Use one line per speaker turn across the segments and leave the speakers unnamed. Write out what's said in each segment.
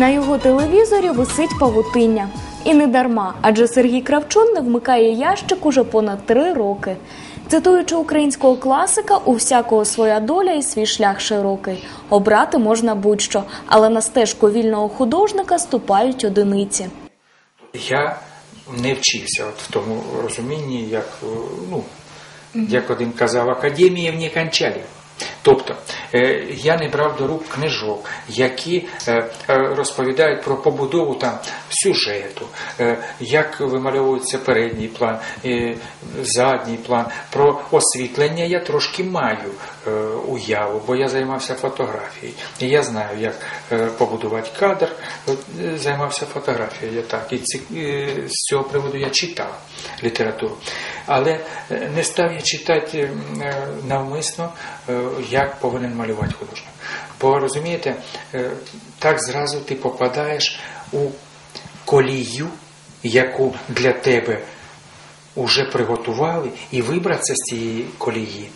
На його телевізорі висить павутиння. І не дарма, адже Сергій Кравчун не вмикає ящик уже понад три роки. Цитуючи українського класика, у всякого своя доля і свій шлях широкий. Обрати можна будь-що, але на стежку вільного художника ступають одиниці.
Я не вчився от в тому розумінні, як, ну, як один казав, академії не кончали. Тобто е, я не брав до рук книжок, які е, е, розповідають про побудову там сюжету, як вимальовується передній план, задній план. Про освітлення я трошки маю уяву, бо я займався фотографією. І я знаю, як побудувати кадр. Займався фотографією я так. І з цього приводу я читав літературу. Але е, не став я читати е, навмисно, е, як повинен малювати художник. Бо розумієте, так зразу ти попадаєш у колію, яку для тебе уже приготували, і вибратися з цієї колії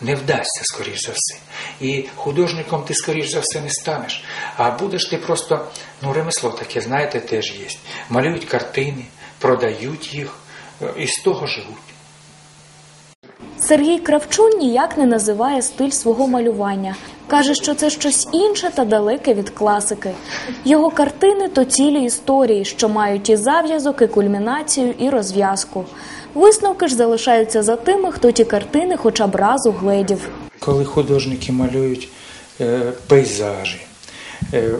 не вдасться, скоріш за все. І художником ти, скоріш за все, не станеш. А будеш ти просто, ну, ремесло таке, знаєте, теж є. Малюють картини, продають їх і з того живуть.
Сергій Кравчун ніяк не називає стиль свого малювання. Каже, що це щось інше та далеке від класики. Його картини то цілі історії, що мають і зав'язок, і кульмінацію, і розв'язку. Висновки ж залишаються за тими, хто ті картини хоча б раз угледів.
Коли художники малюють е, пейзажі, е,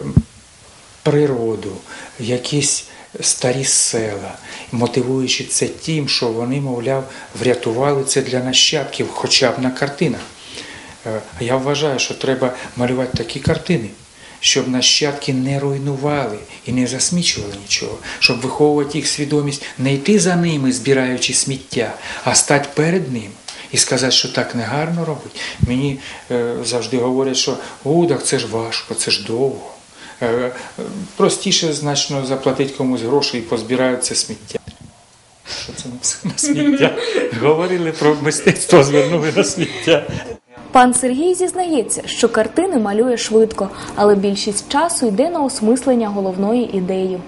природу, якісь старі села, мотивуючи це тим, що вони, мовляв, врятували це для нащадків, хоча б на картинах. Е, я вважаю, що треба малювати такі картини, щоб нащадки не руйнували і не засмічували нічого, щоб виховувати їх свідомість, не йти за ними, збираючи сміття, а стати перед ним. І сказати, що так не гарно робить. Мені е, завжди говорять, що «О, так це ж важко, це ж довго. Е, простіше значно заплатити комусь гроші і позбирають це сміття. Що це на сміття? Говорили про мистецтво, звернули на сміття.
Пан Сергій зізнається, що картини малює швидко, але більшість часу йде на осмислення головної ідеї.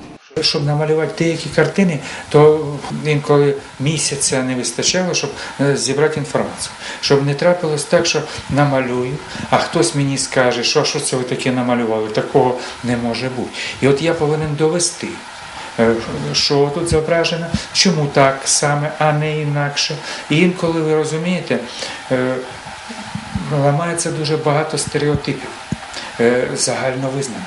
Щоб намалювати деякі картини, то інколи місяця не вистачало, щоб е, зібрати інформацію. Щоб не трапилось так, що намалюю, а хтось мені скаже, що, що це ви таке намалювали, такого не може бути. І от я повинен довести, е, що тут зображено, чому так саме, а не інакше. І інколи ви розумієте, е, ламається дуже багато стереотипів е, загальновизнаних.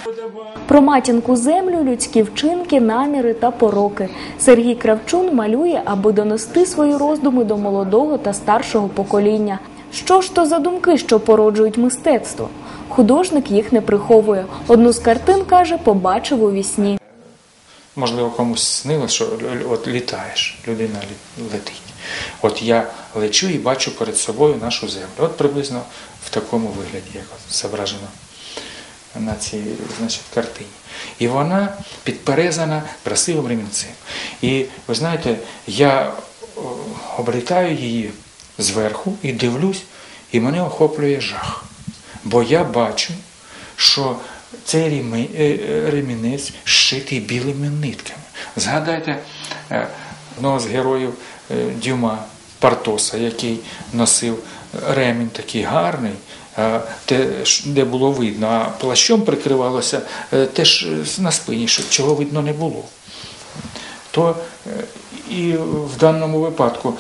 Про матінку землю, людські вчинки, наміри та пороки. Сергій Кравчун малює, аби донести свої роздуми до молодого та старшого покоління. Що ж то за думки, що породжують мистецтво? Художник їх не приховує. Одну з картин каже, побачив у вісні.
Можливо, комусь снилось, що от літаєш, людина летить. От я лечу і бачу перед собою нашу землю. От приблизно в такому вигляді, як зображено на цій значить, картині. І вона підперезана красивим ремінцем. І ви знаєте, я о, облітаю її зверху і дивлюсь, і мене охоплює жах. Бо я бачу, що цей е, е, ремінець зшитий білими нитками. Згадайте е, одного з героїв е, Дюма Партоса, який носив ремінь такий гарний, те, де було видно, а плащом прикривалося е, теж е, на спині, чого видно не було то е, і в даному випадку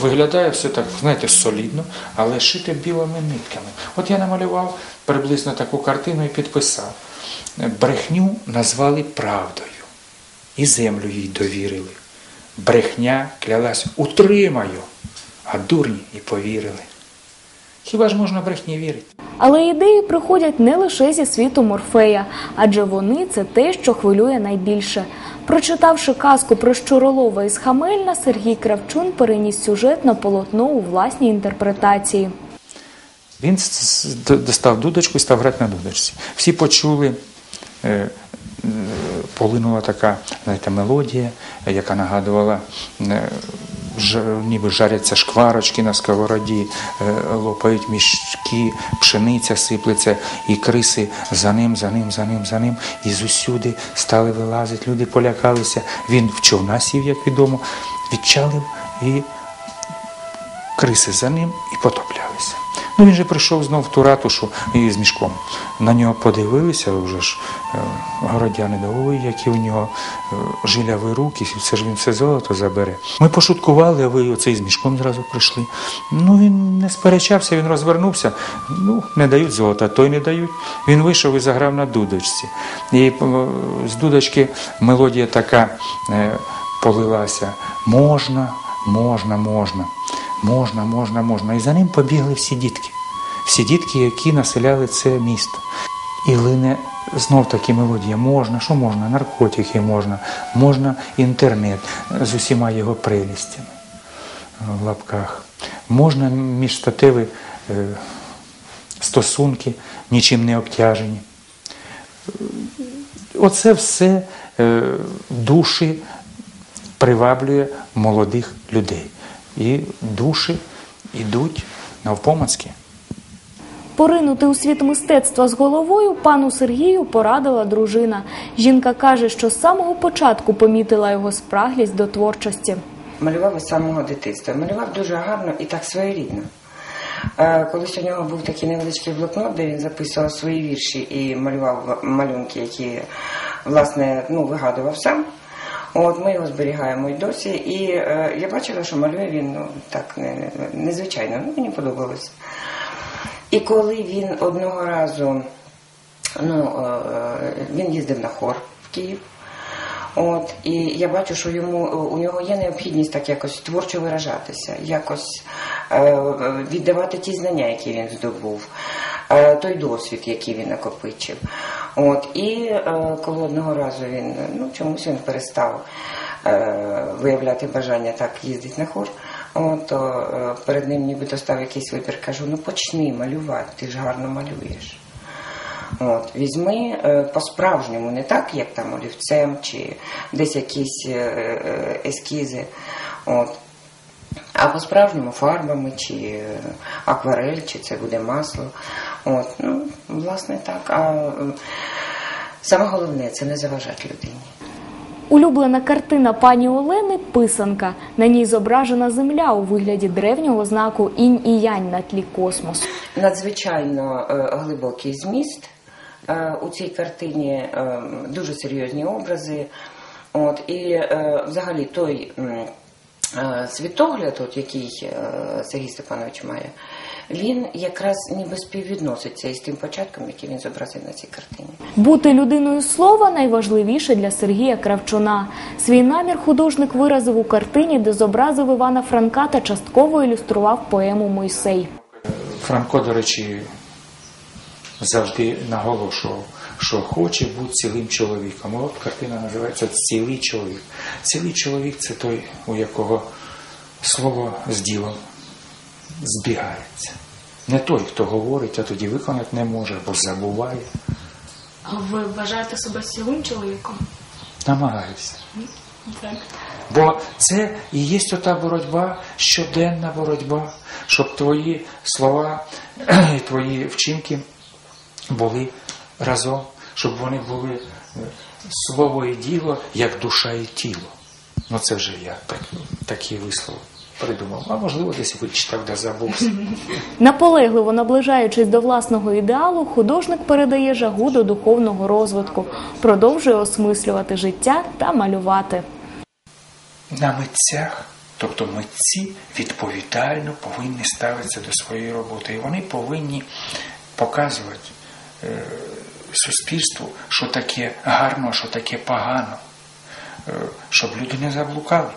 виглядає все так, знаєте, солідно, але шите білими нитками. От я намалював приблизно таку картину і підписав. Брехню назвали правдою, і землю їй довірили. Брехня клялась утримаю, а дурні і повірили. Хіба ж можна брехні вірити?
Але ідеї приходять не лише зі світу Морфея, адже вони це те, що хвилює найбільше. Прочитавши казку про Щуролова із Хамельна, Сергій Кравчун переніс сюжет на полотно у власній інтерпретації.
Він достав дудочку і став грати на дудочці. Всі почули, е, е, полинула така знаєте, мелодія, яка нагадувала е, ніби жаряться шкварочки на сковороді, е, лопають мішки, пшениця сиплеться, і криси за ним, за ним, за ним, за ним. І зусюди стали вилазити, люди полякалися. Він в човна сів, як відомо, відчалив і криси за ним і потоплялися. Ну він же прийшов знов в ту ратушу і з мішком. На нього подивилися вже ж е, городяни, ой, які у нього е, жиляві руки, це ж він все золото забере. Ми пошуткували, а ви оцей з мішком зразу прийшли. Ну він не сперечався, він розвернувся. Ну, не дають золота, той не дають. Він вийшов і заграв на дудочці. І е, з дудочки мелодія така полилася. Можна, можна, можна. Можна, можна, можна. І за ним побігли всі дітки. Всі дітки, які населяли це місто. І лине знов таки мелодія. Можна, що можна? Наркотики можна, можна інтернет з усіма його прелістями в лапках. Можна міжстатеві е, стосунки, нічим не обтяжені. Оце все е, душі приваблює молодих людей. І душі йдуть навпомацьки.
Поринути у світ мистецтва з головою пану Сергію порадила дружина. Жінка каже, що з самого початку помітила його спраглість до творчості.
Малював із самого дитинства. Малював дуже гарно і так своєрідно. Е, Колись у нього був такий невеличкий блокнот, де він записував свої вірші і малював малюнки, які власне ну, вигадував сам. От ми його зберігаємо і досі. І е, я бачила, що малює він ну, так не, не- незвичайно. Ну, мені подобалося. І коли він одного разу ну, е, він їздив на хор в Київ. От, і я бачу, що йому у нього є необхідність так якось творчо виражатися, якось е, віддавати ті знання, які він здобув, е, той досвід, який він накопичив. От, і е, коли одного разу він ну чомусь він перестав е, виявляти бажання так їздити на хор. От, то е, перед ним нібито став якийсь вибір. Кажу, ну почни малювати, ти ж гарно малюєш. От, візьми е, по-справжньому, не так, як там олівцем чи десь якісь е, е, ескізи. От. А по-справжньому фарбами, чи е, акварель, чи це буде масло. От, ну, власне так. А е, саме головне це не заважати людині.
Улюблена картина пані Олени писанка. На ній зображена земля у вигляді древнього знаку інь і янь на тлі космосу.
надзвичайно е, глибокий зміст у цій картині, дуже серйозні образи. От, і взагалі той світогляд, от, який е, Сергій Степанович має, він якраз ніби співвідноситься із тим початком, який він зобразив на цій картині.
Бути людиною слова найважливіше для Сергія Кравчуна. Свій намір художник виразив у картині, де зобразив Івана Франка та частково ілюстрував поему Мойсей.
Франко, до речі, завжди наголошував, що хоче бути цілим чоловіком. От картина називається Цілий чоловік. Цілий чоловік це той, у якого слово з ділом збігається. Не той, хто говорить, а тоді виконати не може, або забуває.
А ви вважаєте себе цілим чоловіком?
Намагаюся.
Так.
Бо це і є ота боротьба, щоденна боротьба, щоб твої слова і твої вчинки були разом, щоб вони були е, слово і діло, як душа і тіло. Ну це вже я так, такий вислов придумав. А можливо, десь вичитав, де забувся.
Наполегливо наближаючись до власного ідеалу, художник передає жагу до духовного розвитку, продовжує осмислювати життя та малювати.
на митцях, тобто митці відповідально повинні ставитися до своєї роботи. І вони повинні показувати суспільству, що таке гарно, що таке погано, е, щоб люди не заблукали.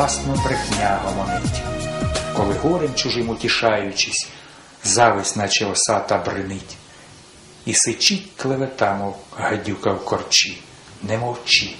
Власну брехня гомонить, коли горем чужим утішаючись, зависть, наче осата бринить, і сичить клевета, мов гадюка в корчі, не мовчи.